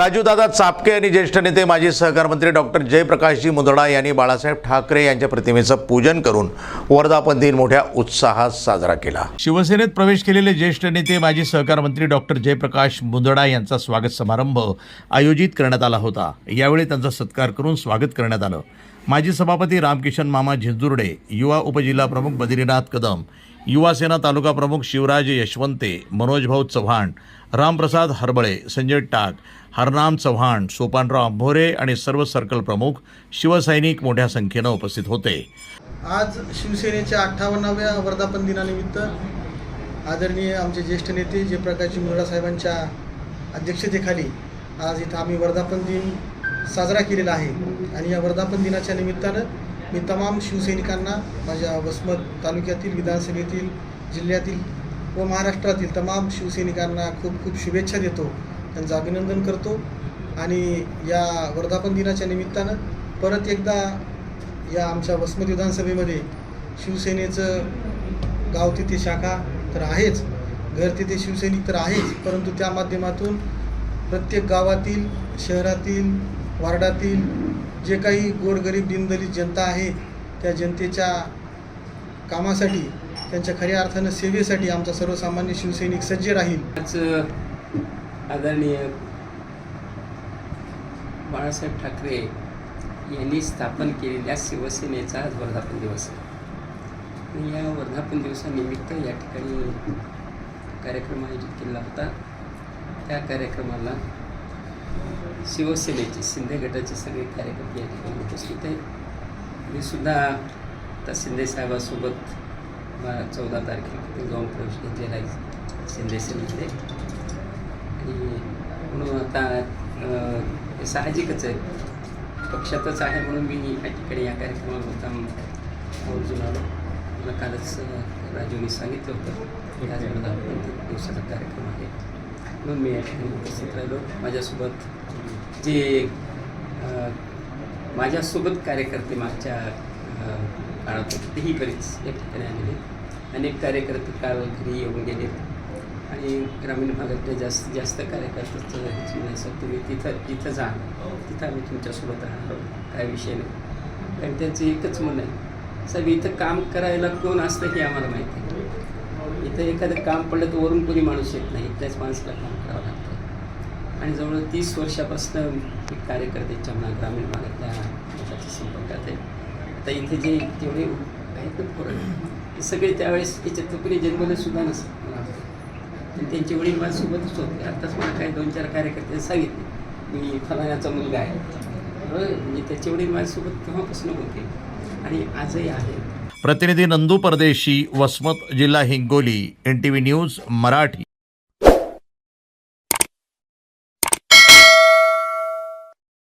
राजूदादा चापके आणि ज्येष्ठ नेते माजी सहकार मंत्री डॉक्टर जयप्रकाशजी मुंदडा यांनी बाळासाहेब ठाकरे यांच्या प्रतिमेचं पूजन करून वर्धापन दिन मोठ्या उत्साहात साजरा केला. शिवसेनेत प्रवेश केलेले ज्येष्ठ नेते माजी सहकार मंत्री डॉक्टर जयप्रकाश मुंदडा यांचा स्वागत समारंभ आयोजित करण्यात आला होता. यावेळी त्यांचा सत्कार करून स्वागत करण्यात आलं. माजी सभापती रामकिशन मामा झिंजुर्डे युवा उपजिल्हा प्रमुख बद्रीनाथ कदम युवा सेना तालुका प्रमुख शिवराज यशवंते मनोजभाऊ चव्हाण रामप्रसाद हरबळे संजय टाक हरनाम चव्हाण सोपानराव आंभोरे आणि सर्व सर्कल प्रमुख शिवसैनिक मोठ्या संख्येनं उपस्थित होते. आज शिवसेनेच्या अठ्ठावन्नाव्या वर्धापन दिनानिमित्त आदरणीय आमचे ज्येष्ठ नेते जयप्रकाशजी मुंडा साहेबांच्या अध्यक्षतेखाली आज इथं आम्ही वर्धापन दिन साजरा केलेला आहे. आणि या वर्धापन दिनाच्या निमित्तानं मी तमाम शिवसैनिकांना माझ्या वसमत तालुक्यातील विधानसभेतील जिल्ह्यातील व महाराष्ट्रातील तमाम शिवसैनिकांना खूप खूप शुभेच्छा देतो त्यांचं अभिनंदन करतो. आणि या वर्धापन दिनाच्या निमित्तानं परत एकदा या आमच्या वसमत विधानसभेमध्ये शिवसेनेचं गाव तिथे शाखा तर आहेच घर तिथे शिवसैनिक तर आहेच परंतु त्या माध्यमातून प्रत्येक गावातील शहरातील वार्डातील जे काही गोरगरीब दिनदलित जनता आहे त्या जनतेच्या कामासाठी त्यांच्या खऱ्या अर्थानं सेवेसाठी आमचा सर्वसामान्य शिवसैनिक सज्ज राहील. आज आदरणीय बाळासाहेब ठाकरे यांनी स्थापन केलेल्या शिवसेनेचा आज वर्धापन दिवस आहे. आणि या वर्धापन दिवसानिमित्त या ठिकाणी कार्यक्रम आयोजित केला होता. त्या कार्यक्रमाला शिवसेनेचे शिंदे गटाचे सगळे कार्यकर्ते या ठिकाणी उपस्थित आहेत. मी सुद्धा आता शिंदे साहेबासोबत चौदा तारखेला जाऊन प्रवेश घेतलेला आहे शिंदे सेनेमध्ये. आणि म्हणून आता हे साहजिकच आहे. पक्षातच आहे म्हणून मी या ठिकाणी या कार्यक्रमाला मुद्दाम आवर्जून आलो. मला कालच राजूने सांगितलं होतं. की आज मला दिवसाचा कार्यक्रम आहे. म्हणून मी या ठिकाणी उपस्थित राहिलो माझ्यासोबत. जे माझ्यासोबत कार्यकर्ते मागच्या काळात होते तेही बरेच या ठिकाणी आलेले. अनेक कार्यकर्ते काल घरी येऊन गेले. आणि ग्रामीण भागातले जास्त जास्त कार्यकर्त्याचं म्हणण्यासाठी तुम्ही तिथं तिथं जा. तिथं आम्ही तुमच्यासोबत राहणार. आहोत काय विषय नाही. कारण त्यांचं एकच म्हणणं आहे. साहेब इथं काम करायला कोण असतं हे आम्हाला माहिती आहे. इथं एखादं काम पडलं तर वरून कोणी माणूस येत नाही. त्याच माणसाला काम आणि जवळ तीस वर्षापासून मी कार्यकर्त्यांच्या म्हणा ग्रामीण भागातल्या लोकांच्या संपर्कात आहे आता इथे जे तेवढे आहेत ना पोरं ते सगळे त्यावेळेस याच्यात कोणी जन्मले सुद्धा नसतं मला आणि त्यांचे वडील माझ्यासोबतच होते. आत्ताच मला काही दोन चार कार्यकर्ते सांगितले मी फलाण्याचा मुलगा आहे. बरोबर? म्हणजे त्याचे वडील माझ्यासोबत तेव्हापासून होते. आणि आजही आहे. प्रतिनिधी नंदू परदेशी वसमत जिल्हा Hingoli N T V news Marathi.